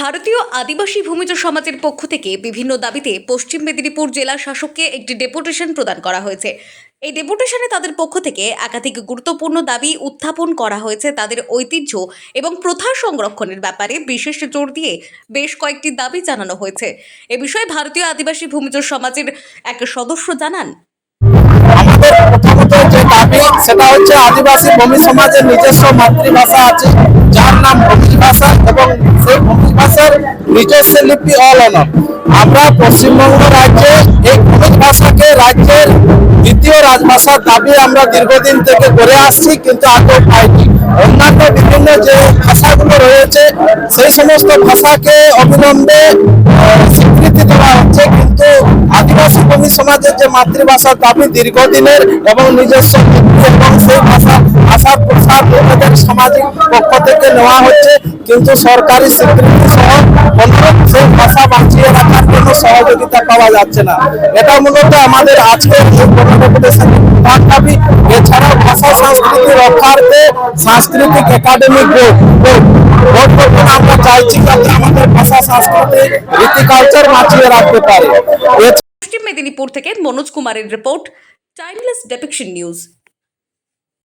ভারতীয় আদিবাসী ভূমিজ সমাজের পক্ষ থেকে বিভিন্ন দাবিতে পশ্চিম মেদিনীপুর জেলা শাসককে একটি ডেপুটেশন প্রদান করা হয়েছে। এই ডেপুটেশনে তাদের পক্ষ থেকে একাধিক গুরুত্বপূর্ণ দাবি উত্থাপন করা হয়েছে তাদের ঐতিহ্য এবং প্রথা সংরক্ষণের ব্যাপারে বিশেষ জোর দিয়ে বেশ কয়েকটি দাবি জানানো হয়েছে। এ বিষয়ে ভারতীয় আদিবাসী ভূমিজ সমাজের এক সদস্য জানান। সেটা হচ্ছে আদিবাসী ভূমি সমাজের নিজস্ব মাতৃভাষা আছে, যার নাম ভূমি ভাষা এবং ভাষার নিজস্ব লিপি অলন। আমরা পশ্চিমবঙ্গ রাজ্যে এই ভূমি ভাষাকে রাজ্যের দ্বিতীয় রাজভাষার দাবি আমরা দীর্ঘদিন থেকে করে আসছি, কিন্তু আদৌ পাইনি। অন্যান্য বিভিন্ন যে ভাষাগুলো রয়েছে, সেই সমস্ত ভাষাকে অবিলম্বে স্বীকৃতি দেওয়া হচ্ছে, কিন্তু আদিবাসী ভূমি সমাজের যে মাতৃভাষার দাবি দীর্ঘদিনের এবং নিজস্ব এবং সেই ভাষা, ভাষার প্রসার সামাজিক পক্ষ থেকে নেওয়া হচ্ছে। কিন্তু সরকারি স্বীকৃতি সহ সেই ভাষা বাঁচিয়ে রাখার জন্য সহযোগিতা পাওয়া যাচ্ছে না। এটা মূলত আমাদের দাবি এছাড়াও ভাষা সংস্কৃতি রক্ষার্থে সাংস্কৃতিক একাডেমি বোর্ড বোর্ড বোর্ড আমরা চাইছি যাতে আমাদের ভাষা সংস্কৃতি রীতি কালচার বাঁচিয়ে রাখতে পারে। পশ্চিম মেদিনীপুর থেকে মনোজ কুমারের রিপোর্ট টাইমলেস ডেপিকশন নিউজ